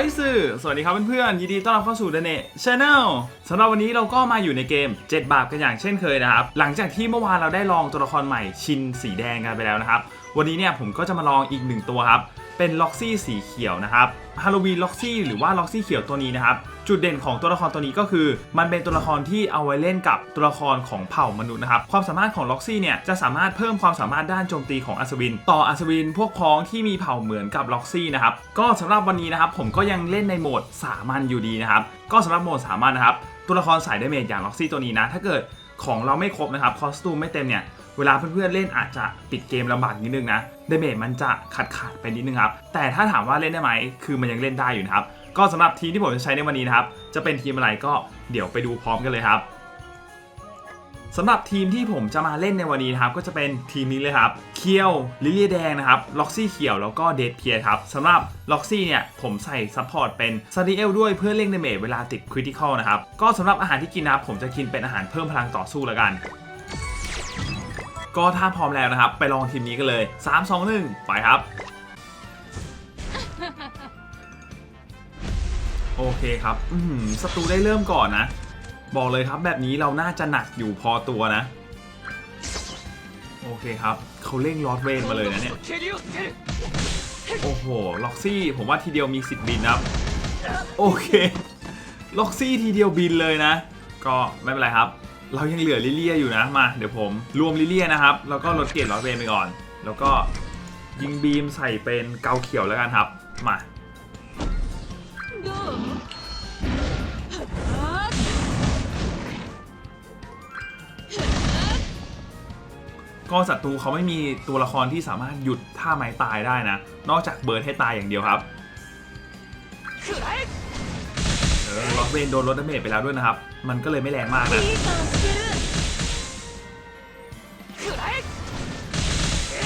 อยสื่อ สวัสดีครับเพื่อนๆ ยินดีต้อนรับเข้าสู่ The Net Channel สำหรับวันนี้เราก็มาอยู่ในเกม 7 บาปกันอย่างเช่นเคยนะครับ หลังจากที่เมื่อวานเราได้ลองตัวละครใหม่ชินสีแดงกันไปแล้วนะครับ วันนี้เนี่ยผมก็จะมาลองอีกหนึ่งตัวครับ เป็นล็อกซี่สีเขียวนะครับ ฮาโลวีนล็อกซี่หรือว่าล็อกซี่เขียวตัวนี้นะครับจุดเด่นของตัวละครตัวนี้ก็คือ มันเป็นตัวละครที่เอาไว้เล่นกับตัวละครของเผ่ามนุษย์นะครับ ความสามารถของล็อกซี่เนี่ยจะสามารถเพิ่มความสามารถด้านโจมตีของอัศวิน ต่ออัศวินพวกพ้องที่มีเผ่าเหมือนกับล็อกซี่นะครับ ก็สำหรับวันนี้นะครับผมก็ยังเล่นในโหมดสามัญอยู่ดีนะครับ ก็สำหรับโหมดสามัญนะครับ ตัวละครสายดาเมจอย่างล็อกซี่ตัวนี้นะ ถ้าเกิดของเราไม่ครบนะครับ คอสตูมไม่เต็มเนี่ยเวลาเพื่อนๆเล่นอาจจะปิดเกมลำบากนิดนึงนะดเมจมันจะขาดขาดๆไปนิดนึงครับ แต่ถ้าถามว่าเล่นได้ไหม คือมันยังเล่นได้อยู่นะครับ ก็สำหรับทีมที่ผมจะใช้ในวันนี้นะครับ จะเป็นทีมอะไรก็เดี๋ยวไปดูพร้อมกันเลยครับสำหรับทีมที่ผมจะมาเล่นในวันนี้นะครับ ก็จะเป็นทีมนี้เลยครับเคียวลิเลียแดงนะครับล็อกซี่เขียวแล้วก็เดดเพียครับสำหรับล็อกซี่เนี่ยผมใส่ซัพพอร์ตเป็นซาดิเอลด้วยเพื่อเร่งดาเมจเวลาติดคริติคอลนะครับ ก็สำหรับอาหารที่กินนะครับผมจะกินเป็นอาหารเพิ่มพลังต่อสู้ล้วกัน ก็ถ้าพร้อมแล้วนะครับ ไปลองทีมนี้กันเลย 3 2 1 ไปครับ โอเคครับ อืศัตรูได้เริ่มก่อนนะ บอกเลยครับแบบนี้เราน่าจะหนักอยู่พอตัวนะ โอเคครับ เขาเร่งลอดเวนมาเลยนะเนี่ย โอ้โห ล็อกซี่ ผมว่าทีเดียวมีสิทธิ์บินนะครับ โอเค ล็อกซี่ทีเดียวบินเลยนะ ก็ไม่เป็นไรครับ เรายังเหลือลิเลียอยู่นะ มา เดี๋ยวผมรวมลิเลียนะครับ แล้วก็ลดเกรดลอดเวนไปก่อน แล้วก็ยิงบีมใส่เป็นเกาเขียวแล้วกันครับ มา ก็ศัตรูเขาไม่มีตัวละครที่สามารถหยุดท่าไม้ตายได้นะ นอกจากเบิร์ดให้ตายอย่างเดียวครับเออล็อกเวนโดนลดดาเมจไปแล้วด้วยนะครับ มันก็เลยไม่แรงมากนะ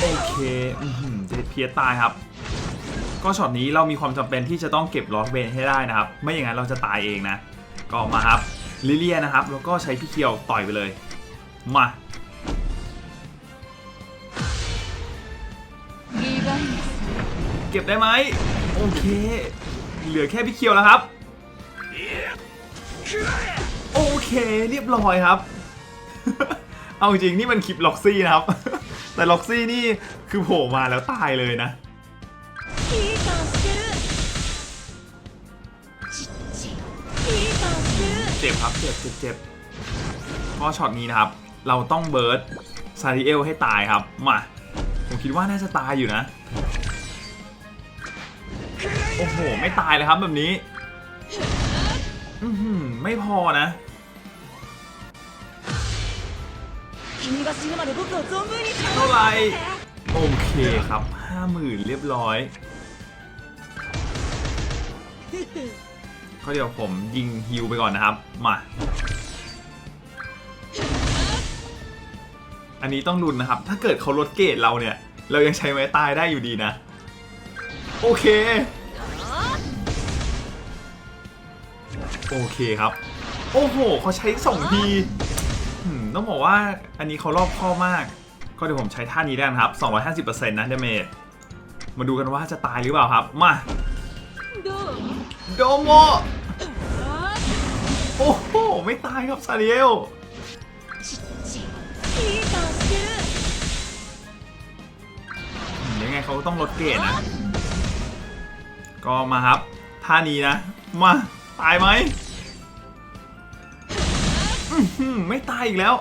โอเคอืเจดเพียตายครับ ก็ช็อตนี้เรามีความจำเป็นที่จะต้องเก็บลอสเวนให้ได้นะครับ ไม่อย่างนั้นเราจะตายเองนะ ก็มาครับลิเลียนะครับ แล้วก็ใช้พี่เคียวต่อยไปเลย มา เก็บได้ไหมโอเค เหลือแค่พี่เคียวแล้วครับ โอเคเรียบร้อยครับ เอาจริงๆนี่มันคลิปล็อกซี่นะครับ แต่ล็อกซี่นี่คือโผล่มาแล้วตายเลยนะเจ็บครับเจ็บเจ็บเจ็บก็ช็อตนี้นะครับ เราต้องเบิร์ดซาริเอลให้ตายครับมาผมคิดว่าน่าจะตายอยู่นะ โอ้โห ไม่ตายเลยครับแบบนี้อือหือไม่พอนะเท่าไหร่โอเคครับ50,000เรียบร้อยก็เดี๋ยวผมยิงฮิวไปก่อนนะครับ มา อันนี้ต้องรุนนะครับ ถ้าเกิดเขาลดเกรดเราเนี่ย เรายังใช้ไม้ตายได้อยู่ดีนะ โอเค โอเคครับ โอ้โหเขาใช้สองทีอืมต้องบอกว่าอันนี้เขารอบข้อบมาก ก็เดี๋ยวผมใช้ท่านี้ได้นะครับ 250%นะเดเมจมาดูกันว่าจะตายหรือเปล่าครับ มาโดโมโอ้โห ไม่ตายครับซาเรียลอืมยังไงเขาก็ต้องลดเกรดนะ ก็มาครับ ท่านี้นะ มา ตายไหมอื้อหือ ไม่ตายอีกแล้ว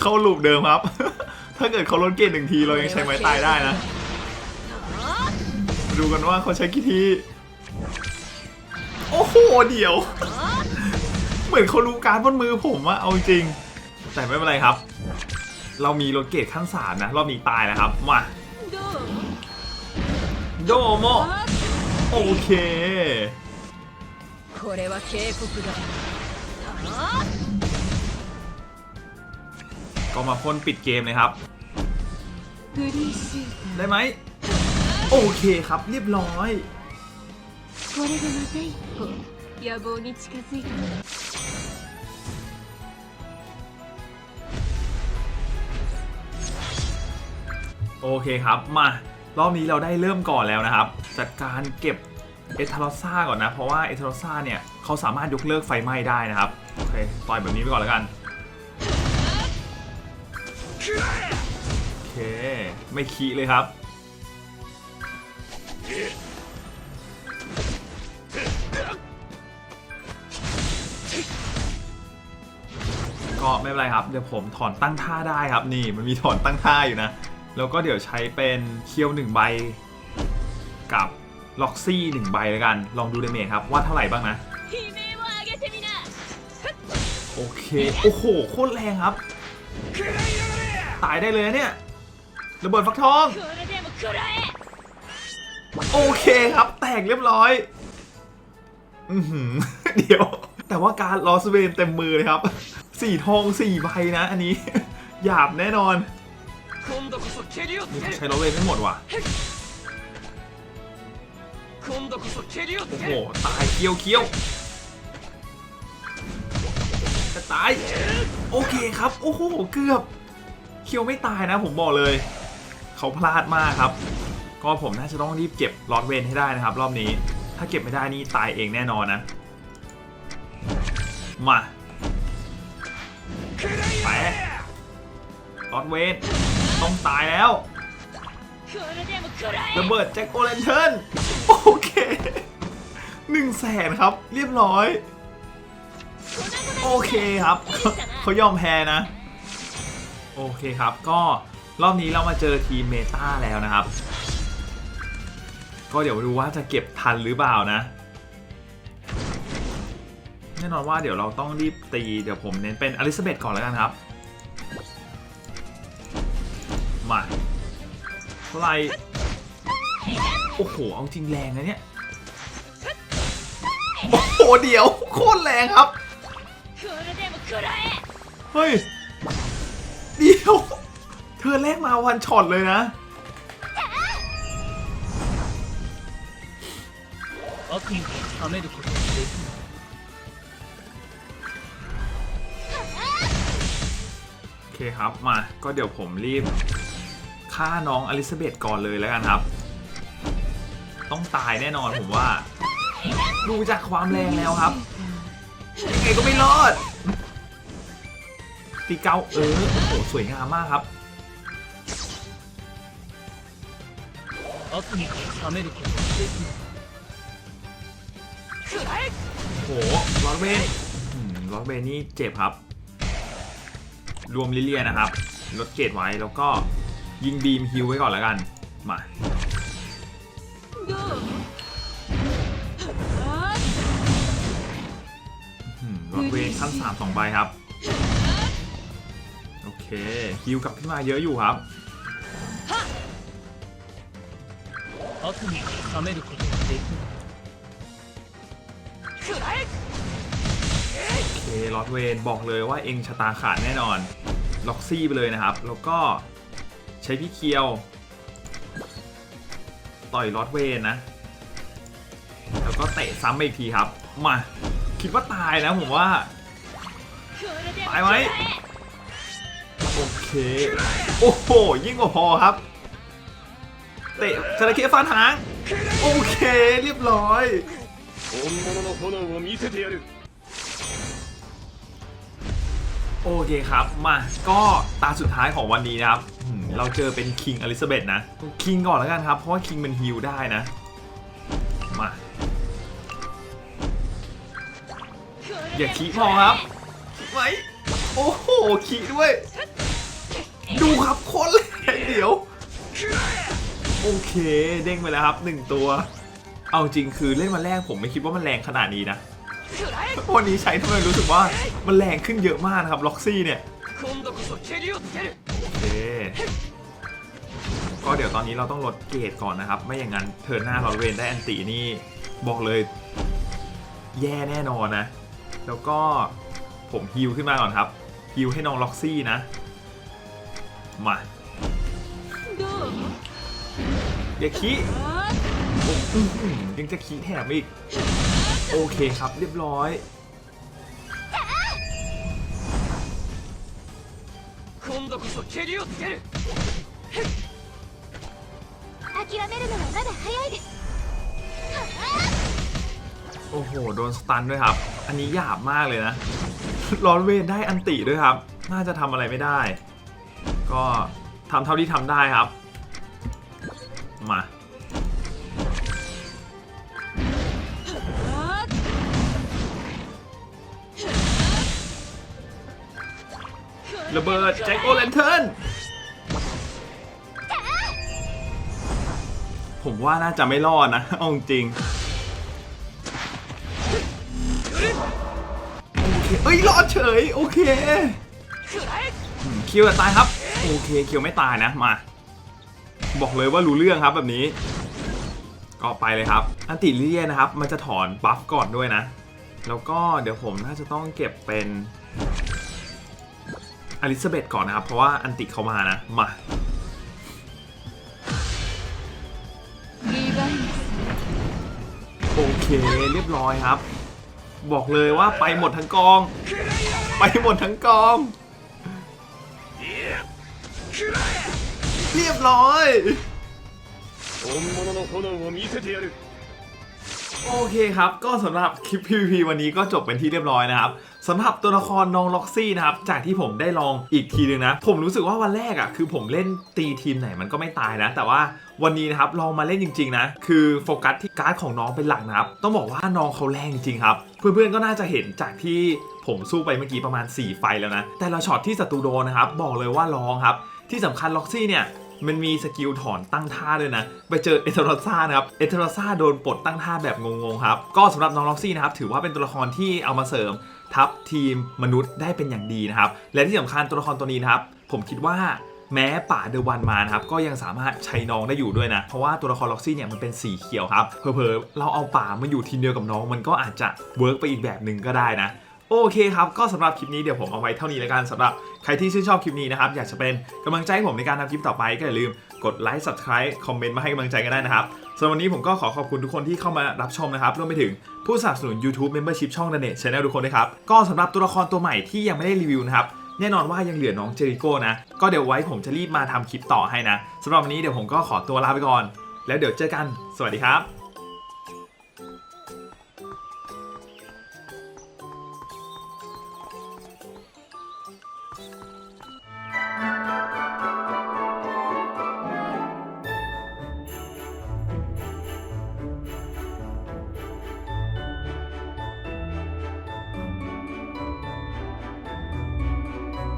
เข้าลูปเดิมครับ ถ้าเกิดเขาลดเกรดหนึ่งทีเรายังใช้ไม้ตายได้นะ ดูกันว่าเขาใช้กี่ที โอ้โห เดี๋ยว เหมือนเขารู้การดบนมือผมอะเอาจริง แต่ไม่เป็นไรครับ เรามีรถเกรดขั้นสามนะ รอบนี้ตายแล้วครับ มา どう โดโม โอเค これは警告だあ ก็มาพ่นปิดเกมเลยครับ ได้ไหม โอเคครับเรียบร้อยโอเคครับมารอบนี้เราได้เริ่มก่อนแล้วนะครับ จัดการเก็บเอทารอซ่าก่อนนะ เพราะว่าเอทารอซ่าเนี่ยเขาสามารถยกเลิกไฟไหม้ได้นะครับ โอเค ต่อยแบบนี้ไปก่อนแล้วกัน โอเค ไม่ขี้เลยครับ ก็ไม่เป็นไรครับ เดี๋ยวผมถอนตั้งท่าได้ครับ นี่มันมีถอนตั้งท่าอยู่นะ แล้วก็เดี๋ยวใช้เป็นเคียวหนึ่งใบ กับล็อกซี่หนึ่งใบแล้วกัน ลองดูเดเมจครับ ว่าเท่าไหร่บ้างนะ โอเค โอ้โห โคตรแรงครับ ตายได้เลยเนี่ยระเบิดฟักทอง โอเคครับแตกเรียบร้อยอือ เดี๋ยว แต่ว่าการลอสเวนเต็มมือเลยครับสี่ทองสี่ใบนะ อันนี้ หยาบแน่นอนใช้ลอสเวนไม่หมดว่ะโอ้โห ตายเคี้ยวเคียวจะตาย โอเคครับ โอ้โห เกือบ เคียวไม่ตายนะผมบอกเลย เขาพลาดมากครับ ก็ผมน่าจะต้องรีบเก็บลอดเวนให้ได้นะครับ รอบนี้ ถ้าเก็บไม่ได้นี่ตายเองแน่นอนนะ มาไปลอดเวนต้องตายแล้วระเบิดแจ็คโอเลนเทนโอเคหนึ่งแสนครับ เรียบร้อย โอเคครับ เขายอมแพ้นะ โอเคครับ ก็รอบนี้เรามาเจอทีมเมตาแล้วนะครับ ก็เดี๋ยวดูว่าจะเก็บทันหรือเปล่านะแน่นอนว่าเดี๋ยวเราต้องรีบตี เดี๋ยวผมเน้นเป็นอลิซาเบธก่อนแล้วกันครับ มาเท่าไรโอ้โห เอาจริงแรงนะเนี่ย โอ้โห เดี๋ยว โคตรแรงครับ เฮ้ย เธอแรกมาวันช็อตเลยนะ 悪意を冷めることはできない โอเคครับ มา ก็เดี๋ยวผมรีบฆ่าน้องอลิซาเบธก่อนเลยแล้วกันครับ ต้องตายแน่นอนผมว่า ดูจากความแรงแล้วครับ ยังไงก็ไม่รอด ตีเกาเออ โอ้โห สวยงามมากครับ 悪意から冷めることはできない 食らえ โอ้โหลอสเวนอืมลอสเวนนี่เจ็บครับ รวมลิเลียนะครับ ลดเกรดไว้แล้วก็ยิงบีมฮิวไว้ก่อนแล้วกัน มา どうあ อืมลอสเวนขั้นสามสองใบครับ โอเคฮิวกลับขึ้นมาเยอะอยู่ครับ 悪意から冷めることはできない食らえ โอเคลอสเวนบอกเลยว่าเองชะตาขาดแน่นอน ล็อกซี่ไปเลยนะครับ แล้วก็ใช้พี่เคียว ต่อยลอสเวนนะ แล้วก็เตะซ้ำไปอีกทีครับ มา คิดว่าตายนะผมว่า これでもไปไหม 食らえ โอเค โอ้โห ยิ่งกว่าพอครับ เตะจระเข้ฟันหาง โอเค เรียบร้อย โอเคครับ มาก็ตาสุดท้ายของวันนี้นะครับเราเจอเป็นคิงอลิซาเบธนะคิงก่อนแล้วกันครับ เพราะว่าคิงมันฮิลได้นะ มา อย่าขี้พอครับไว้โอ้โหขี้ด้วย ดูครับคนเลยเดี๋ยว โอเค เด้งไปแล้วครับหนึ่งตัว เอาจริงคือเล่นมาแรกผมไม่คิดว่ามันแรงขนาดนี้นะ วันนี้ใช้ทำไมรู้สึกว่ามันแรงขึ้นเยอะมากนะครับล็อกซี่เนี่ยโอเคก็เดี๋ยวตอนนี้เราต้องลดเกรดก่อนนะครับ ไม่อย่างนั้นเทิร์นหน้าเราเวนได้แอนตีนี่บอกเลย แย่แน่นอนนะ แล้วก็ผมฮิลขึ้นมาก่อนครับฮิลให้น้องล็อกซี่นะ มา อย่าขี้ยังจะขี้แถมอีก โอเคครับเรียบร้อย โอ้โห โดนสตันด้วยครับ อันนี้หยาบมากเลยนะรอนเวนได้อันติด้วยครับ น่าจะทำอะไรไม่ได้ ก็ทำเท่าที่ทำได้ครับ มาระเบิดแจ็คโอแลนเทิร์นผมว่าน่าจะไม่รอดนะเอาจริงโอเคเอ้ยรอดเฉย โอเคคิวอะตายครับ โอเคคิวไม่ตายนะ มา บอกเลยว่ารู้เรื่องครับแบบนี้ ก็ไปเลยครับ อันติลิเลียนะครับ มันจะถอนบัฟก่อนด้วยนะ แล้วก็เดี๋ยวผมน่าจะต้องเก็บเป็นอลิซาเบธก่อนนะครับ เพราะว่าอันติเขามานะ มาโอเคเรียบร้อยครับ บอกเลยว่าไปหมดทั้งกอง ไปหมดทั้งกอง เรียบร้อย โอเคครับ ก็สำหรับคลิป PVP วันนี้ก็จบเป็นที่เรียบร้อยนะครับสำหรับตัวละครน้องล็อกซี่นะครับ จากที่ผมได้ลองอีกทีนึงนะ ผมรู้สึกว่าวันแรกอะ่ะ คือผมเล่นตีทีมไหนมันก็ไม่ตายนะ แต่ว่าวันนี้นะครับลองมาเล่นจริง ๆ นะ คือโฟกัสที่การ์ดของน้องเป็นหลักนะครับ ต้องบอกว่าน้องเขาแรงจริงครับ เพื่อนๆก็น่าจะเห็นจากที่ผมสู้ไปเมื่อกี้ประมาณ 4 ไฟแล้วนะ แต่ละช็อตที่ศัตรูโดนนะครับ บอกเลยว่าร้องครับ ที่สำคัญล็อกซี่เนี่ย มันมีสกิลถอนตั้งท่าด้วยนะ ไปเจอเอเทอร์ซ่านะครับ เอเทอร์ซ่าโดนปลดตั้งท่าแบบงงๆครับ ก็สำหรับน้องล็อกซี่นะครับ ถือว่าเป็นตัวละครที่เอามาเสริมทัพทีมมนุษย์ได้เป็นอย่างดีนะครับ และที่สำคัญตัวละครตัวนี้นะครับ ผมคิดว่าแม้ป่าเดวันมานะครับก็ยังสามารถใช้น้องได้อยู่ด้วยนะ เพราะว่าตัวละครล็อกซี่เนี่ยมันเป็นสีเขียวครับเผลอๆเราเอาป่ามาอยู่ทีเดียวกับน้อง มันก็อาจจะเวิร์กไปอีกแบบหนึ่งก็ได้นะ โอเคครับ ก็สำหรับคลิปนี้เดี๋ยวผมเอาไว้เท่านี้แล้วกันสำหรับใครที่ชื่นชอบคลิปนี้นะครับ อยากจะเป็นกำลังใจให้ผมในการทำคลิปต่อไปก็อย่าลืมกดไลค์ subscribe คอมเมนต์มาให้กำลังใจกันได้นะครับส่วนวันนี้ผมก็ขอขอบคุณทุกคนที่เข้ามารับชมนะครับรวมไปถึงผู้สนับสนุน YouTube Membership ช่อง The Net Channel ทุกคนด้วยครับก็สำหรับตัวละครตัวใหม่ที่ยังไม่ได้รีวิวนะครับแน่นอนว่ายังเหลือน้องเจริโก้นะ ก็เดี๋ยวไว้ผมจะรีบมาทำคลิปต่อให้นะสำหรับวันนี้เดี๋ยวผมก็ขอตัวลาไปก่อน แล้วเดี๋ยวเจอกัน สวัสดีครับ